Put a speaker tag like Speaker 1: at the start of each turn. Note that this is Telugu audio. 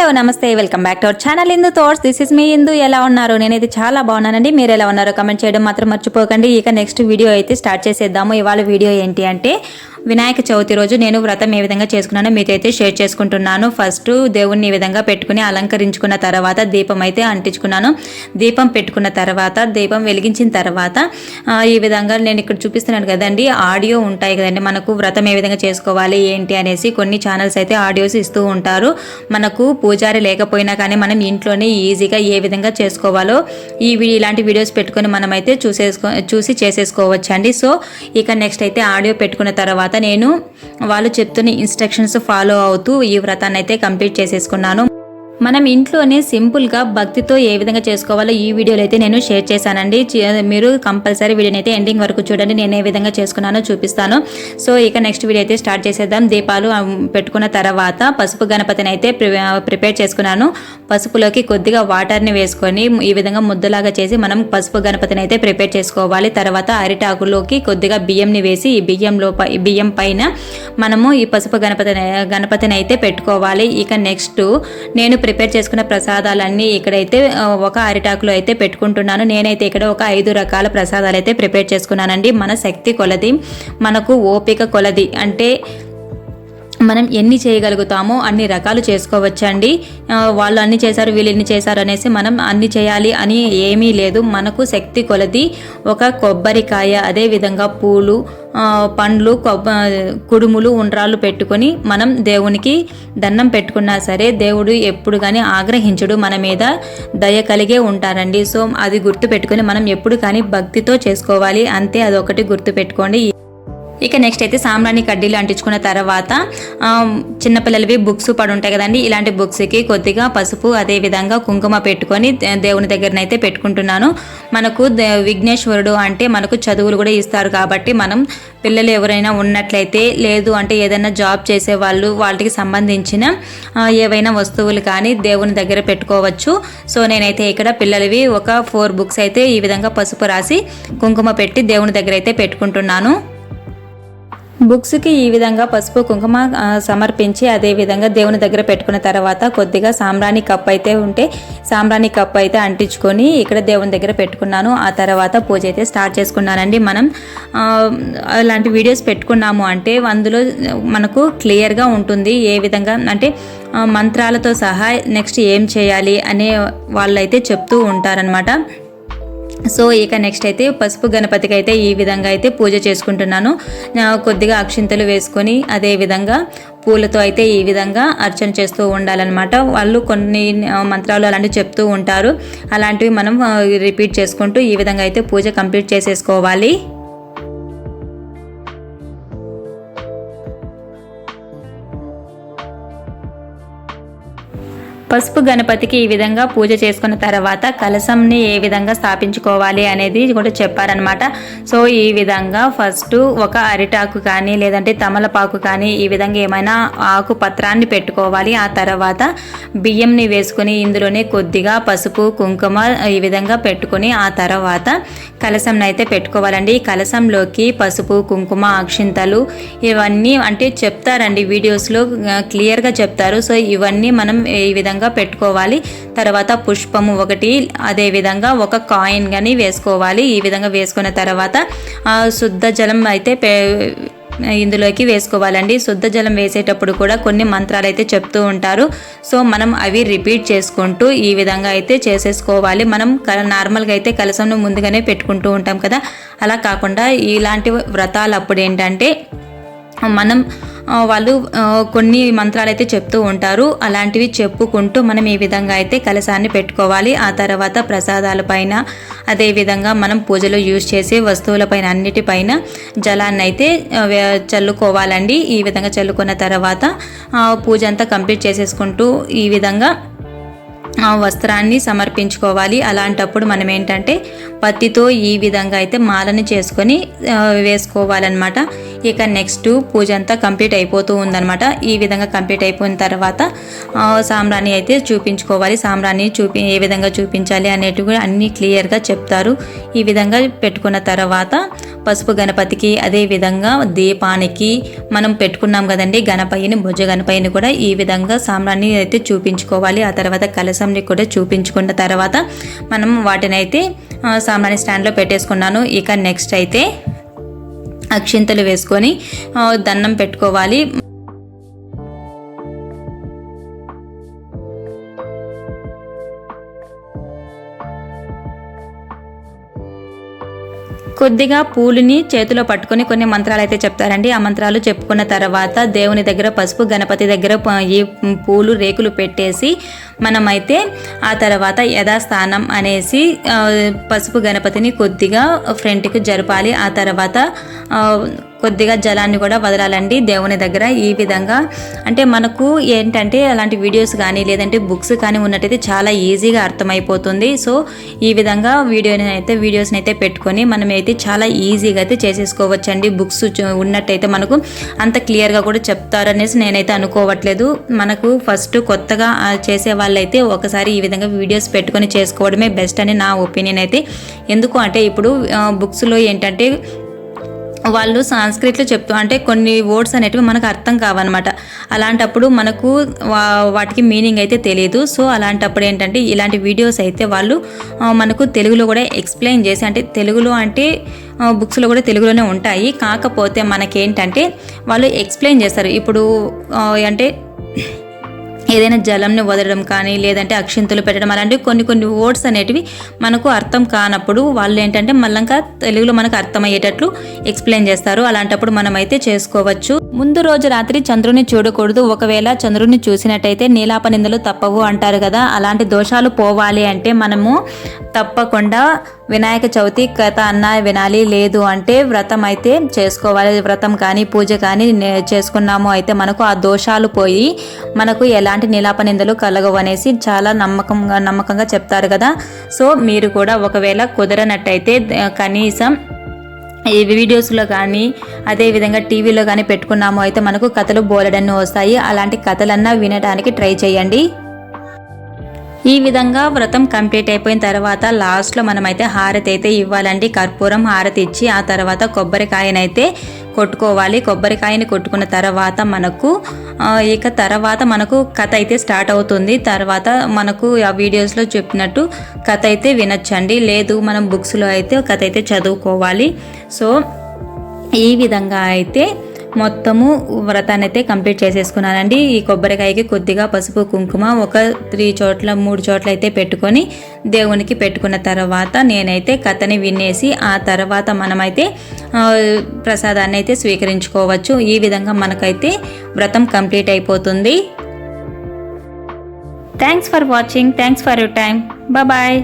Speaker 1: Hello namaste welcome back to our channel Indu thoughts this is me Indu. ఎలా ఉన్నారు? నేనైతే చాలా బాగున్నానండి. మీరు ఎలా ఉన్నారో కమెంట్ చేయడం మాత్రం మర్చిపోకండి. ఇక నెక్స్ట్ వీడియో అయితే స్టార్ట్ చేసేద్దాము. ఇవాళ వీడియో ఏంటి అంటే వినాయక చవితి రోజు నేను వ్రతం ఏ విధంగా చేసుకున్నానో మీతో అయితే షేర్ చేసుకుంటున్నాను. ఫస్ట్ దేవుణ్ణి ఈ విధంగా పెట్టుకుని అలంకరించుకున్న తర్వాత దీపం అయితే అంటించుకున్నాను. దీపం పెట్టుకున్న తర్వాత దీపం వెలిగించిన తర్వాత ఈ విధంగా నేను ఇక్కడ చూపిస్తున్నాను కదండి ఆడియో ఉంటాయి కదండి. మనకు వ్రతం ఏ విధంగా చేసుకోవాలి ఏంటి అనేసి కొన్ని ఛానల్స్ అయితే ఆడియోస్ ఇస్తూ ఉంటారు. మనకు పూజారి లేకపోయినా కానీ మనం ఇంట్లోనే ఈజీగా ఏ విధంగా చేసుకోవాలో ఈ ఇలాంటి వీడియోస్ పెట్టుకొని మనం అయితే చూసేసుకో చూసి చేసేసుకోవచ్చు అండి సో ఇక నెక్స్ట్ అయితే ఆడియో పెట్టుకున్న తర్వాత నేను వాళ్ళు చెప్తున్న ఇన్స్ట్రక్షన్స్ ఫాలో అవుతూ ఈ వ్రతాన్ని అయితే కంప్లీట్ చేసేసుకున్నాను. మనం ఇంట్లోనే సింపుల్గా భక్తితో ఏ విధంగా చేసుకోవాలో ఈ వీడియోలో అయితే నేను షేర్ చేశానండి. మీరు కంపల్సరీ వీడియోని అయితే ఎండింగ్ వరకు చూడండి. నేను ఏ విధంగా చేసుకున్నానో చూపిస్తాను. సో ఇక నెక్స్ట్ వీడియో అయితే స్టార్ట్ చేసేద్దాం. దీపాలు పెట్టుకున్న తర్వాత పసుపు గణపతిని అయితే ప్రి- ప్రిపేర్ చేసుకున్నాను. పసుపులోకి కొద్దిగా వాటర్ని వేసుకొని ఈ విధంగా ముద్దలాగా చేసి మనం పసుపు గణపతిని అయితే ప్రిపేర్ చేసుకోవాలి. తర్వాత అరిటాకులోకి కొద్దిగా బియ్యంని వేసి ఈ బియ్యంలో ఈ బియ్యం పైన మనము ఈ పసుపు గణపతిని గణపతిని అయితే పెట్టుకోవాలి. ఇక నెక్స్ట్ నేను ప్రిపేర్ చేసుకున్న ప్రసాదాలన్నీ ఇక్కడైతే ఒక అరిటాకులో అయితే పెట్టుకుంటున్నాను. నేనైతే ఇక్కడ ఒక ఐదు రకాల ప్రసాదాలు అయితే ప్రిపేర్ చేసుకున్నానండి. మన శక్తి కొలది మనకు ఓపిక కొలది. అంటే మనం ఎన్ని చేయగలుగుతామో అన్ని రకాలు చేసుకోవచ్చండి. వాళ్ళు అన్ని చేశారు వీళ్ళు ఎన్ని చేశారు అనేసి మనం అన్ని చేయాలి అని ఏమీ లేదు. మనకు శక్తి కొలది ఒక కొబ్బరికాయ అదేవిధంగా పూలు పండ్లు కొబ్బ కుడుములు ఉండ్రాళ్ళు పెట్టుకొని మనం దేవునికి దండం పెట్టుకున్నా సరే దేవుడు ఎప్పుడు కానీ ఆగ్రహించుడు మన మీద. దయ కలిగే ఉంటారండి. సో అది గుర్తు పెట్టుకొని మనం ఎప్పుడు కానీ భక్తితో చేసుకోవాలి. అంతే అదొకటి గుర్తు పెట్టుకోండి ఇక నెక్స్ట్ అయితే సాంబ్రాణి కడ్డీలు అంటించుకున్న తర్వాత చిన్నపిల్లలవి బుక్స్ పడి ఉంటాయి కదండి. ఇలాంటి బుక్స్కి కొద్దిగా పసుపు అదే విధంగా కుంకుమ పెట్టుకొని దేవుని దగ్గరనైతే పెట్టుకుంటున్నాను. మనకు దే- విఘ్నేశ్వరుడు అంటే మనకు చదువులు కూడా ఇస్తారు కాబట్టి మనం పిల్లలు ఎవరైనా ఉన్నట్లయితే లేదు అంటే ఏదైనా జాబ్ చేసే వాళ్ళు వాళ్ళకి సంబంధించిన ఏవైనా వస్తువులు కానీ దేవుని దగ్గర పెట్టుకోవచ్చు. సో నేనైతే ఇక్కడ పిల్లలవి ఒక ఫోర్ బుక్స్ అయితే ఈ విధంగా పసుపు రాసి కుంకుమ పెట్టి దేవుని దగ్గర అయితే పెట్టుకుంటున్నాను. బుక్స్కి ఈ విధంగా పసుపు కుంకుమ సమర్పించి అదే విధంగా దేవుని దగ్గర పెట్టుకున్న తర్వాత కొద్దిగా సాంబ్రాణి కప్ అయితే ఉంటే సాంబ్రాణి కప్ అయితే అంటించుకొని ఇక్కడ దేవుని దగ్గర పెట్టుకున్నాను. ఆ తర్వాత పూజ అయితే స్టార్ట్ చేసుకున్నానండి మనం. అలాంటి వీడియోస్ పెట్టుకున్నాము అంటే అందులో మనకు క్లియర్గా ఉంటుంది ఏ విధంగా అంటే మంత్రాలతో సహా నెక్స్ట్ ఏం చేయాలి అనే వాళ్ళైతే చెప్తూ ఉంటారనమాట సో ఇక నెక్స్ట్ అయితే పసుపు గణపతికి అయితే ఈ విధంగా అయితే పూజ చేసుకుంటున్నాను. కొద్దిగా అక్షింతలు వేసుకొని అదే విధంగా పూలతో అయితే ఈ విధంగా అర్చన చేస్తూ ఉండాలన్నమాట. వాళ్ళు కొన్ని మంత్రాలు అలాంటివి చెప్తూ ఉంటారు. అలాంటివి మనం రిపీట్ చేసుకుంటూ ఈ విధంగా అయితే పూజ కంప్లీట్ చేసేసుకోవాలి. పసుపు గణపతికి ఈ విధంగా పూజ చేసుకున్న తర్వాత కలశంని ఏ విధంగా స్థాపించుకోవాలి అనేది కూడా చెప్పారనమాట సో ఈ విధంగా ఫస్ట్ ఒక అరిటాకు కానీ లేదంటే తమలపాకు కానీ ఈ విధంగా ఏమైనా ఆకు పత్రాన్ని పెట్టుకోవాలి. ఆ తర్వాత బియ్యంని వేసుకుని ఇందులోనే కొద్దిగా పసుపు కుంకుమ ఈ విధంగా పెట్టుకొని ఆ తర్వాత కలశంని అయితే పెట్టుకోవాలండి. ఈ కలశంలోకి పసుపు కుంకుమ అక్షింతలు ఇవన్నీ అంటే చెప్తారండి వీడియోస్లో క్లియర్గా చెప్తారు. సో ఇవన్నీ మనం ఈ విధంగా పెట్టుకోవాలి. తర్వాత పుష్పము ఒకటి అదే విధంగా ఒక కాయిన్ కానీ వేసుకోవాలి. ఈ విధంగా వేసుకున్న తర్వాత శుద్ధ జలం అయితే పే- ఇందులోకి వేసుకోవాలండి. శుద్ధ జలం వేసేటప్పుడు కూడా కొన్ని మంత్రాలు అయితే చెప్తూ ఉంటారు. సో మనం అవి రిపీట్ చేసుకుంటూ ఈ విధంగా అయితే చేసేసుకోవాలి. మనం క- నార్మల్గా అయితే కలసంను ముందుగానే పెట్టుకుంటూ ఉంటాం కదా. అలా కాకుండా ఇలాంటి వ్రతాలు అప్పుడు ఏంటంటే మనం వాళ్ళు కొన్ని మంత్రాలు అయితే చెప్తూ ఉంటారు. అలాంటివి చెప్పుకుంటూ మనం ఈ విధంగా అయితే కలశాన్ని పెట్టుకోవాలి. ఆ తర్వాత ప్రసాదాలపైన అదేవిధంగా మనం పూజలో యూజ్ చేసే వస్తువులపైన అన్నిటిపైన జలాన్ని అయితే చల్లుకోవాలండి. ఈ విధంగా చల్లుకున్న తర్వాత పూజ అంతా కంప్లీట్ చేసేసుకుంటూ ఈ విధంగా వస్త్రాన్ని సమర్పించుకోవాలి. అలాంటప్పుడు మనం ఏంటంటే పత్తితో ఈ విధంగా అయితే మాలని చేసుకొని వేసుకోవాలన్నమాట. ఇక నెక్స్ట్ పూజ అంతా కంప్లీట్ అయిపోతూ ఉందన్నమాట. ఈ విధంగా కంప్లీట్ అయిపోయిన తర్వాత సాంబ్రాణి అయితే చూపించుకోవాలి. సాంబ్రాణి చూపి ఏ విధంగా చూపించాలి అనేటివి కూడా అన్నీ క్లియర్గా చెప్తారు. ఈ విధంగా పెట్టుకున్న తర్వాత పసుపు గణపతికి అదే విధంగా దీపానికి మనం పెట్టుకున్నాం కదండి గణపయ్యని భుజ గణపయ్యని కూడా ఈ విధంగా సామ్రాన్ని అయితే చూపించుకోవాలి. ఆ తర్వాత కలశంని కూడా చూపించుకున్న తర్వాత మనం వాటిని అయితే ఆ, సామ్రాన్ని స్టాండ్లో పెట్టేసుకున్నాను. ఇక నెక్స్ట్ అయితే అక్షింతలు వేసుకొని దండం పెట్టుకోవాలి. కొద్దిగా పూలుని చేతిలో పట్టుకొని కొన్ని మంత్రాలు అయితే చెప్తారండి. ఆ మంత్రాలు చెప్పుకున్న తర్వాత దేవుని దగ్గర పసుపు గణపతి దగ్గర ఈ పూలు రేకులు పెట్టేసి మనమైతే ఆ తర్వాత యథాస్థానం అనేసి పసుపు గణపతిని కొద్దిగా ఫ్రంట్కి జరపాలి. ఆ తర్వాత కొద్దిగా జలాన్ని కూడా వదలాలండి దేవుని దగ్గర. ఈ విధంగా అంటే మనకు ఏంటంటే అలాంటి వీడియోస్ కానీ లేదంటే బుక్స్ కానీ ఉన్నట్టయితే చాలా ఈజీగా అర్థమైపోతుంది. సో ఈ విధంగా వీడియోని అయితే వీడియోస్ని అయితే పెట్టుకొని మనం అయితే చాలా ఈజీగా అయితే చేసేసుకోవచ్చండి. బుక్స్ చూ- ఉన్నట్టయితే మనకు అంత క్లియర్గా కూడా చెప్తారనేసి నేనైతే అనుకోవట్లేదు. మనకు ఫస్ట్ కొత్తగా ఆ, చేసే వాళ్ళైతే ఒకసారి ఈ విధంగా వీడియోస్ పెట్టుకొని చేసుకోవడమే బెస్ట్ అని నా ఒపీనియన్ అయితే. ఎందుకు అంటే ఇప్పుడు బుక్స్లో ఏంటంటే వాళ్ళు సాంస్క్రిట్లో చెప్తూ అంటే కొన్ని వర్డ్స్ అనేటివి మనకు అర్థం కావన్నమాట. అలాంటప్పుడు మనకు వా- వాటికి మీనింగ్ అయితే తెలియదు సో అలాంటప్పుడు ఏంటంటే ఇలాంటి వీడియోస్ అయితే వాళ్ళు మనకు తెలుగులో కూడా ఎక్స్ప్లెయిన్ చేసి అంటే తెలుగులో అంటే బుక్స్లో కూడా తెలుగులోనే ఉంటాయి. కాకపోతే మనకేంటంటే వాళ్ళు ఎక్స్ప్లెయిన్ చేస్తారు. ఇప్పుడు అంటే ఏదైనా జలంని వదలడం కానీ లేదంటే అక్షింతలు పెట్టడం అలాంటివి కొన్ని కొన్ని వర్డ్స్ అనేటివి మనకు అర్థం కానప్పుడు వాళ్ళు ఏంటంటే మళ్ళంకా తెలుగులో మనకు అర్థమయ్యేటట్లు ఎక్స్ప్లెయిన్ చేస్తారు. అలాంటప్పుడు మనం అయితే చేసుకోవచ్చు. ముందు రోజు రాత్రి చంద్రుని చూడకూడదు. ఒకవేళ చంద్రుని చూసినట్టయితే నీలాప నిందలు తప్పవు అంటారు కదా. అలాంటి దోషాలు పోవాలి అంటే మనము తప్పకుండా వినాయక చవితి కథ అన్న వినాలి. లేదు అంటే వ్రతం అయితే చేసుకోవాలి. వ్రతం కానీ పూజ కానీ నే- చేసుకున్నాము అయితే మనకు ఆ దోషాలు పోయి మనకు ఎలాంటి నిలాప నిందలు కలగవు అనేసి చాలా నమ్మకంగా నమ్మకంగా చెప్తారు కదా. సో మీరు కూడా ఒకవేళ కుదరనట్టయితే కనీసం ఈ వీడియోస్లో కానీ అదేవిధంగా టీవీలో కానీ పెట్టుకున్నాము అయితే మనకు కథలు బోలెడన్ని వస్తాయి. అలాంటి కథలన్నా వినడానికి ట్రై చేయండి. ఈ విధంగా వ్రతం కంప్లీట్ అయిపోయిన తర్వాత లాస్ట్లో మనమైతే హారతి అయితే ఇవ్వాలండి. కర్పూరం హారతి ఇచ్చి ఆ తర్వాత కొబ్బరికాయనైతే కొట్టుకోవాలి. కొబ్బరికాయని కొట్టుకున్న తర్వాత మనకు ఇక తర్వాత మనకు కథ అయితే స్టార్ట్ అవుతుంది. తర్వాత మనకు ఆ వీడియోస్లో చెప్పినట్టు కథ అయితే వినొచ్చండి. లేదు మనం బుక్స్లో అయితే కథ అయితే చదువుకోవాలి. సో ఈ విధంగా అయితే మొత్తము వ్రతాన్ని అయితే కంప్లీట్ చేసేసుకున్నానండి. ఈ కొబ్బరికాయకి కొద్దిగా పసుపు కుంకుమ ఒక త్రీ చోట్ల మూడు చోట్ల అయితే పెట్టుకొని దేవునికి పెట్టుకున్న తర్వాత నేనైతే కథని వినేసి ఆ తర్వాత మనమైతే ప్రసాదాన్ని అయితే స్వీకరించుకోవచ్చు. ఈ విధంగా మనకైతే వ్రతం కంప్లీట్ అయిపోతుంది. Thanks for watching thanks for your time bye